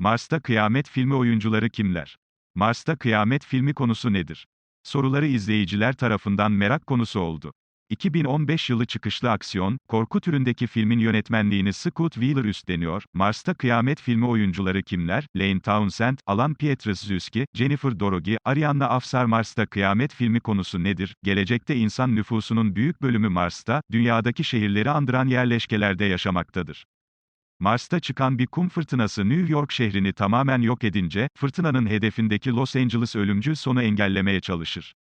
Mars'ta Kıyamet filmi oyuncuları kimler? Mars'ta Kıyamet filmi konusu nedir? Soruları izleyiciler tarafından merak konusu oldu. 2015 yılı çıkışlı aksiyon, korku türündeki filmin yönetmenliğini Scott Wheeler üstleniyor. Mars'ta Kıyamet filmi oyuncuları kimler? Lane Townsend, Alan Pietraszewski, Jennifer Dorogi, Arianna Afsar Mars'ta Kıyamet filmi konusu nedir? Gelecekte insan nüfusunun büyük bölümü Mars'ta, dünyadaki şehirleri andıran yerleşkelerde yaşamaktadır. Mars'ta çıkan bir kum fırtınası New York şehrini tamamen yok edince, fırtınanın hedefindeki Los Angeles ölümcül sonu engellemeye çalışır.